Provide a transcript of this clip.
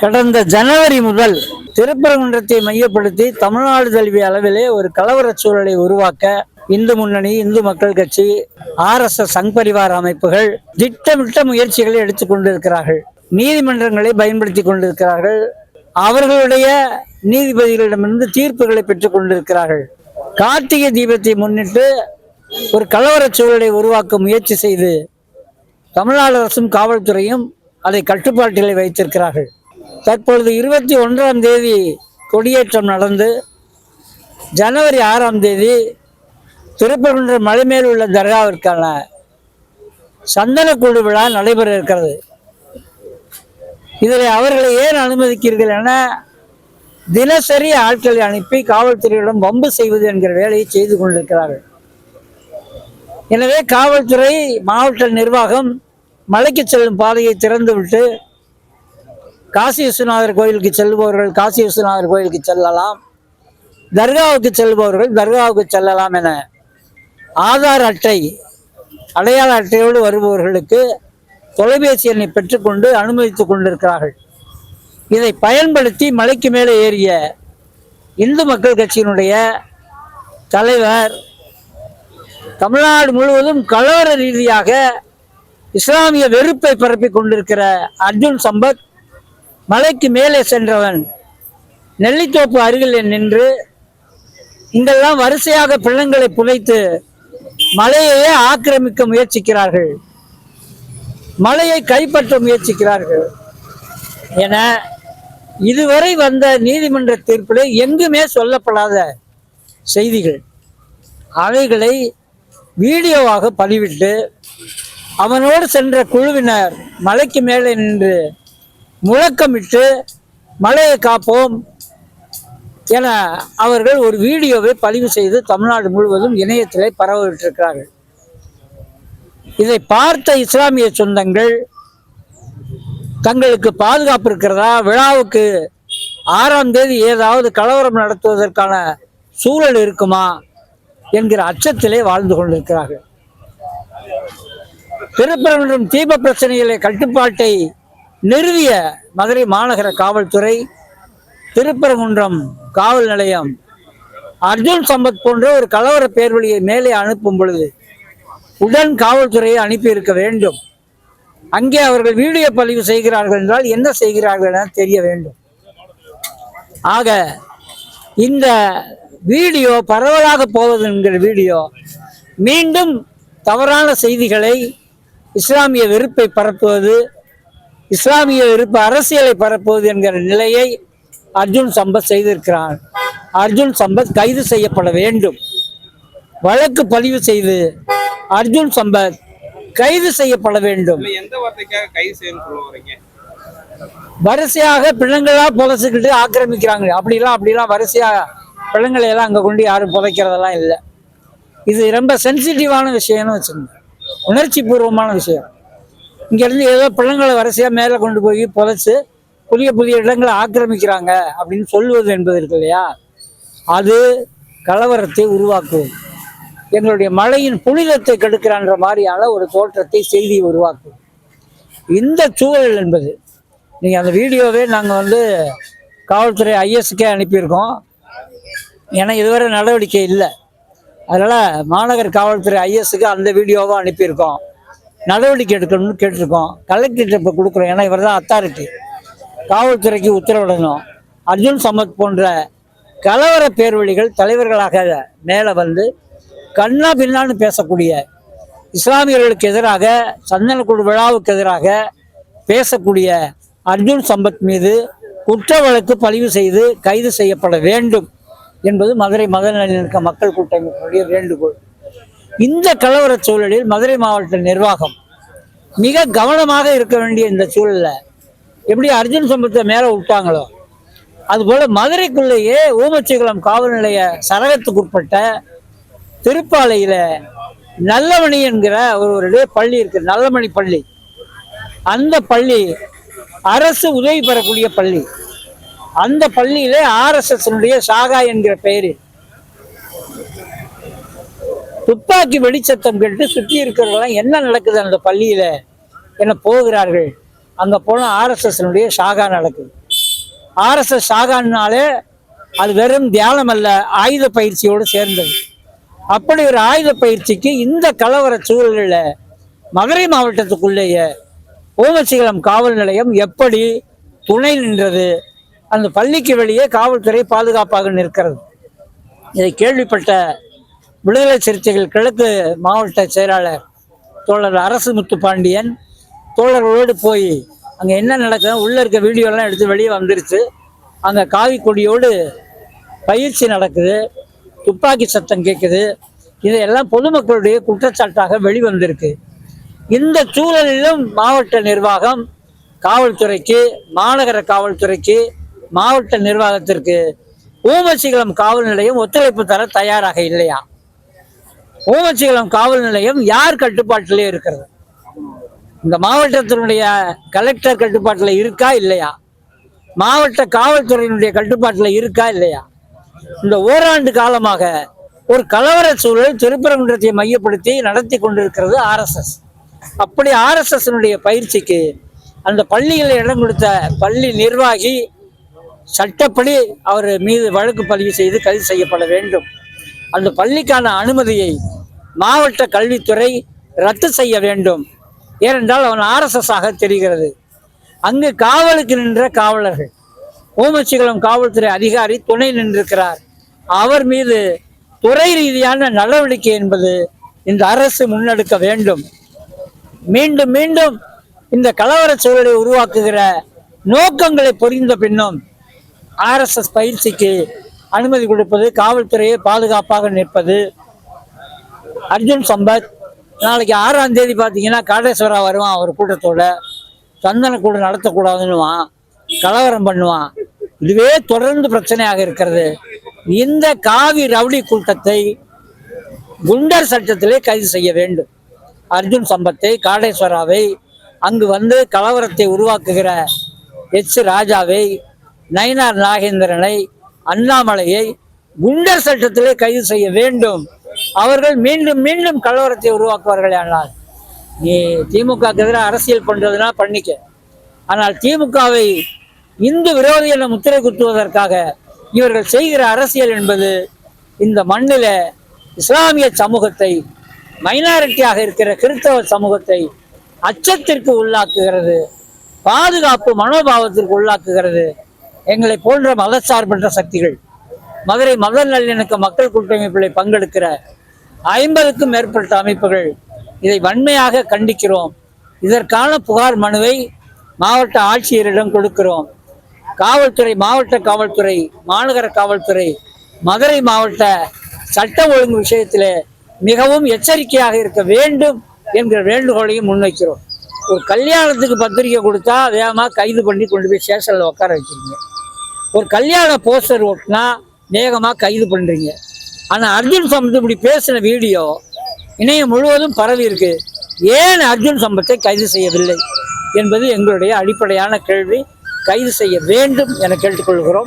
கடந்த ஜனவரி முதல் திருப்பரங்குன்றத்தை மையப்படுத்தி தமிழ்நாடு தழுவிய அளவிலே ஒரு கலவரச் சூழலை உருவாக்க இந்து முன்னணி இந்து மக்கள் கட்சி ஆர்எஸ்எஸ் சங் பரிவார அமைப்புகள் திட்டமிட்ட முயற்சிகளை எடுத்துக் கொண்டிருக்கிறார்கள். நீதிமன்றங்களை பயன்படுத்தி கொண்டிருக்கிறார்கள். அவர்களுடைய நீதிபதிகளிடமிருந்து தீர்ப்புகளை பெற்றுக் கொண்டிருக்கிறார்கள். கார்த்திகை தீபத்தை முன்னிட்டு ஒரு கலவர சூழலை உருவாக்க முயற்சி செய்து தமிழ்நாடு அரசும் காவல்துறையும் அதை கட்டுப்பாட்டில் வைத்திருக்கிறார்கள். தற்பொழுது இருபத்தி ஒன்றாம் தேதி கொடியேற்றம் நடந்து ஜனவரி ஆறாம் தேதி திருப்பரங்குன்றம் மலை மேல் உள்ள தர்காவிற்கான சந்தனக்குழு விழா நடைபெற இருக்கிறது. இதில் அவர்களை ஏன் அனுமதிக்கிறீர்கள் என தினசரி ஆட்களை அனுப்பி காவல்துறையிடம் வம்பு செய்வது என்கிற வேலையை செய்து கொண்டிருக்கிறார்கள். எனவே காவல்துறை மாவட்ட நிர்வாகம் மலைக்கு செல்லும் பாதையை திறந்துவிட்டு காசி விஸ்வநாதர் கோயிலுக்கு செல்பவர்கள் காசி விஸ்வநாதர் கோயிலுக்கு செல்லலாம். தர்காவுக்கு செல்பவர்கள் தர்காவுக்கு செல்லலாம் என ஆதார் அட்டை அடையாள அட்டையோடு வருபவர்களுக்கு தொலைபேசி எண்ணை பெற்றுக்கொண்டு அனுமதித்துக் கொண்டிருக்கிறார்கள். இதை பயன்படுத்தி மலைக்கு மேலே ஏறிய இந்து மக்கள் கட்சியினுடைய தலைவர் தமிழ்நாடு முழுவதும் கலவர ரீதியாக இஸ்லாமிய வெறுப்பை பரப்பி கொண்டிருக்கிற அர்ஜுன் சம்பத் மலைக்கு மேலே சென்றவன் நெல்லித்தோப்பு அருகில் நின்று இங்கெல்லாம் வரிசையாக பிள்ளைங்களை புதைத்து மலையையே ஆக்கிரமிக்க முயற்சிக்கிறார்கள். மலையை கைப்பற்ற முயற்சிக்கிறார்கள். என இதுவரை வந்த நீதிமன்ற தீர்ப்பில் எங்குமே சொல்லப்படாத செய்திகள். அவைகளை வீடியோவாக பதிவிட்டு அவனோடு சென்ற குழுவினர் மலைக்கு மேலே நின்று முழக்கமிட்டு மலையை காப்போம் என அவர்கள் ஒரு வீடியோவை பதிவு செய்து தமிழ்நாடு முழுவதும் இணையத்திலே பரவிட்டிருக்கிறார்கள் இதை பார்த்த இஸ்லாமிய சொந்தங்கள் தங்களுக்கு பாதுகாப்பு இருக்கிறதா? விழாவுக்கு ஆறாம் தேதி ஏதாவது கலவரம் நடத்துவதற்கான சூழல் இருக்குமா? என்கிற அச்சத்திலே வாழ்ந்து கொண்டிருக்கிறார்கள். திருப்பரங்குன்றம் தீப பிரச்சனைகளை கட்டுப்பாட்டை நிறுவிய மதுரை மாநகர காவல்துறை திருப்பரங்குன்றம் காவல் நிலையம் அர்ஜுன் சம்பத் போன்ற ஒரு கலவர பேர்வழியை மேலே அனுப்பும் பொழுது உடன் காவல்துறையை அனுப்பியிருக்க வேண்டும். அங்கே அவர்கள் வீடியோ பதிவு செய்கிறார்கள் என்றால் என்ன செய்கிறார்கள் என தெரிய வேண்டும். ஆக இந்த வீடியோ பரவலாக போவது என்கிற வீடியோ மீண்டும் தவறான செய்திகளை இஸ்லாமிய வெறுப்பை பரப்புவது இஸ்லாமிய வெறுப்பு அரசியலை பரப்புவது என்கிற நிலையை அர்ஜுன் சம்பத் செய்திருக்கிறான் அர்ஜுன் சம்பத் கைது செய்யப்பட வேண்டும். வழக்கு பதிவு செய்து அர்ஜுன் சம்பத் கைது செய்யப்பட வேண்டும். வரிசையாக பிணங்களா புதைச்சிக்கிட்டு ஆக்கிரமிக்கிறாங்க. அப்படிலாம் அப்படிலாம் வரிசையா பிணங்களை எல்லாம் அங்கே கொண்டு யாரும் புதைக்கிறதெல்லாம் இல்லை. இது ரொம்ப சென்சிட்டிவான விஷயம்னு வச்சுக்கோங்க. உணர்ச்சி பூர்வமான விஷயம். இங்கேருந்து ஏதோ பிள்ளைங்களை வரிசையாக மேலே கொண்டு போய் புதைச்சி புதிய புதிய இடங்களை ஆக்கிரமிக்கிறாங்க அப்படின்னு சொல்லுவது என்பது இருக்கு இல்லையா? அது கலவரத்தை உருவாக்குவது எங்களுடைய மழையின் புனிதத்தை கெடுக்கிறான்ற மாதிரியான ஒரு தோற்றத்தை செய்தி உருவாக்கும். இந்த சூழல் என்பது நீங்கள் அந்த வீடியோவே நாங்கள் வந்து காவல்துறை ஐஎஸ்க்கே அனுப்பியிருக்கோம். ஏன்னா இதுவரை நடவடிக்கை இல்லை. அதனால் மாநகர் காவல்துறை ஐஎஸ்க்கு அந்த வீடியோவாக அனுப்பியிருக்கோம். நடவடிக்கை எடுக்கணும்னு கேட்டிருக்கோம். கலெக்டர்கிட்ட இப்போ கொடுக்குறோம். ஏன்னா இவர் தான் அத்தாரிட்டி காவல்துறைக்கு உத்தரவிடணும். அர்ஜுன் சம்பத் போன்ற கலவர பேர்வழிகள் தலைவர்களாக மேலே வந்து கண்ணா பின்னான்னு பேசக்கூடிய இஸ்லாமியர்களுக்கு எதிராக சந்தனக்குழு விழாவுக்கு எதிராக பேசக்கூடிய அர்ஜுன் சம்பத் மீது குற்ற வழக்கு பதிவு செய்து கைது செய்யப்பட வேண்டும் என்பது மதுரை மத நல்லிணக்க மக்கள் கூட்டமைப்பினுடைய வேண்டுகோள். இந்த கலவரச் சூழலில் மதுரை மாவட்ட நிர்வாகம் மிக கவனமாக இருக்க வேண்டிய இந்த சூழல்ல எப்படி அர்ஜுன் சம்பத்தை மேலே விட்டாங்களோ அதுபோல மதுரைக்குள்ளேயே ஊமச்சிகுளம் காவல் நிலைய சரகத்துக்குட்பட்ட திருப்பாலையில நல்லமணி என்கிற ஒருவருடைய பள்ளி இருக்கு நல்லமணி பள்ளி. அந்த பள்ளி அரசு உதவி பெறக்கூடிய பள்ளி. அந்த பள்ளியிலே ஆர்எஸ்எஸ்னுடைய சாகா என்கிற பெயரில் துப்பாக்கி வெடிச்சத்தம் கேட்டு சுற்றி இருக்கிறவங்களாம் என்ன நடக்குது அந்த பள்ளியில்? என்ன போகிறார்கள்? அங்கே போனால் ஆர்எஸ்எஸ்னுடைய சாகா நடக்குது. ஆர்எஸ்எஸ் சாகான்னாலே அது வெறும் தியானம் அல்ல ஆயுத பயிற்சியோடு சேர்ந்தது. அப்படி ஒரு ஆயுத பயிற்சிக்கு இந்த கலவர சூழலில் மதுரை மாவட்டத்துக்குள்ளேயே ஓமசிகளம் காவல் நிலையம் எப்படி துணை நின்றது? அந்த பள்ளிக்கு வெளியே காவல்துறை பாதுகாப்பாக நிற்கிறது. இதை கேள்விப்பட்ட விடுதலை சிறுத்தைகள் கிழக்கு மாவட்ட செயலாளர் தோழர் அரசு முத்து பாண்டியன் தோழர்களோடு போய் அங்கே என்ன நடக்குது உள்ளே இருக்க வீடியோலாம் எடுத்து வெளியே வந்துருச்சு. அங்கே காவி கொடியோடு பயிற்சி நடக்குது துப்பாக்கி சத்தம் கேட்குது இதையெல்லாம் பொதுமக்களுடைய குற்றச்சாட்டாக வெளிவந்திருக்கு. இந்த சூழலிலும் மாவட்ட நிர்வாகம் காவல்துறைக்கு மாநகர காவல்துறைக்கு மாவட்ட நிர்வாகத்திற்கு ஊமசிகளம் காவல் நிலையம் ஒத்துழைப்பு தர தயாராக இல்லையா? ஊமச்சிகுளம் காவல் நிலையம் யார் கட்டுப்பாட்டிலே இருக்கிறது? இந்த மாவட்டத்தினுடைய கலெக்டர் கட்டுப்பாட்டில் இருக்கா இல்லையா? மாவட்ட காவல்துறையினுடைய கட்டுப்பாட்டில் இருக்கா இல்லையா? இந்த ஓராண்டு காலமாக ஒரு கலவர சூழல் திருப்பரங்குன்றத்தை மையப்படுத்தி நடத்தி கொண்டிருக்கிறது ஆர்எஸ்எஸ் அப்படி ஆர்எஸ்எஸ்னுடைய பயிற்சிக்கு அந்த பள்ளியில் இடம் கொடுத்த பள்ளி நிர்வாகி சட்டப்படி அவர் மீது வழக்கு பதிவு செய்து கைது செய்யப்பட வேண்டும். அந்த பள்ளிக்கான அனுமதியை மாவட்ட கல்வித்துறை ரத்து செய்ய வேண்டும். ஏனென்றால் அவன் ஆர்எஸ்எஸ் ஆக தெரிகிறது. அங்கு காவலுக்கு நின்ற காவலர்கள் ஓமச்சிகளம் காவல்துறை அதிகாரி துணை நின்றிருக்கிறார். அவர் மீது துறை ரீதியான நடவடிக்கை என்பது இந்த அரசு முன்னெடுக்க வேண்டும். மீண்டும் மீண்டும் இந்த கலவர சூழலை உருவாக்குகிற நோக்கங்களை புரிந்த பின்னும் ஆர்எஸ்எஸ் பயிற்சிக்கு அனுமதி கொடுப்பது காவல்துறையை பாதுகாப்பாக நிற்பது. அர்ஜுன் சம்பத் நாளைக்கு ஆறாம் தேதி பார்த்தீங்கன்னா காடேஸ்வரா வருவான் அவர் கூட்டத்தோட. சந்தன கூட நடத்தக்கூடாதுன்னுவான். கலவரம் பண்ணுவான். இதுவே தொடர்ந்து பிரச்சனையாக இருக்கிறது. இந்த காவி ரவுடி கூட்டத்தை குண்டர் சட்டத்திலே கைது செய்ய வேண்டும். அர்ஜுன் சம்பத்தை காடேஸ்வராவை அங்கு வந்து கலவரத்தை உருவாக்குகிற எச். ராஜாவை நயினார் நாகேந்திரனை அண்ணாமலையை குண்டர் சட்டத்திலே கைது செய்ய வேண்டும். அவர்கள் மீண்டும் மீண்டும் கலவரத்தை உருவாக்குவார்கள் ஆனால் நீ திமுக எதிராக அரசியல் பண்றதுனா பண்ணிக்க. ஆனால் திமுகவை இந்து விரோதி என முத்திரை குத்துவதற்காக இவர்கள் செய்கிற அரசியல் என்பது இந்த மண்ணில இஸ்லாமிய சமூகத்தை மைனாரிட்டியாக இருக்கிற கிறிஸ்தவ சமூகத்தை அச்சத்திற்கு உள்ளாக்குகிறது பாதுகாப்பு மனோபாவத்திற்கு உள்ளாக்குகிறது. எங்களை போன்ற மதச்சார்பற்ற சக்திகள் மதுரை மத நல்லிணக்க மக்கள் கூட்டமைப்பில் பங்கெடுக்கிற ஐம்பதுக்கும் மேற்பட்ட அமைப்புகள் இதை வன்மையாக கண்டிக்கிறோம். இதற்கான புகார் மனுவை மாவட்ட ஆட்சியரிடம் கொடுக்கிறோம். காவல்துறை மாவட்ட காவல்துறை மாநகர காவல்துறை மதுரை மாவட்ட சட்டம் ஒழுங்கு விஷயத்தில் மிகவும் எச்சரிக்கையாக இருக்க வேண்டும் என்கிற வேண்டுகோளையும் முன்வைக்கிறோம். ஒரு கல்யாணத்துக்கு பத்திரிக்கை கொடுத்தா வேகமாக கைது பண்ணி கொண்டு போய் ஸ்டேஷனில் உட்கார வைக்கிறீங்க ஒரு கல்யாண போஸ்டர் ஒட்டினா வேகமாக கைது பண்ணுறீங்க ஆனால் அர்ஜுன் சம்பத் இப்படி பேசின வீடியோ இணையம் முழுவதும் பரவி இருக்கு. ஏன் அர்ஜுன் சம்பத்தை கைது செய்யவில்லை? என்பது எங்களுடைய அடிப்படையான கேள்வி. கைது செய்ய வேண்டும் என கேட்டுக்கொள்கிறோம்.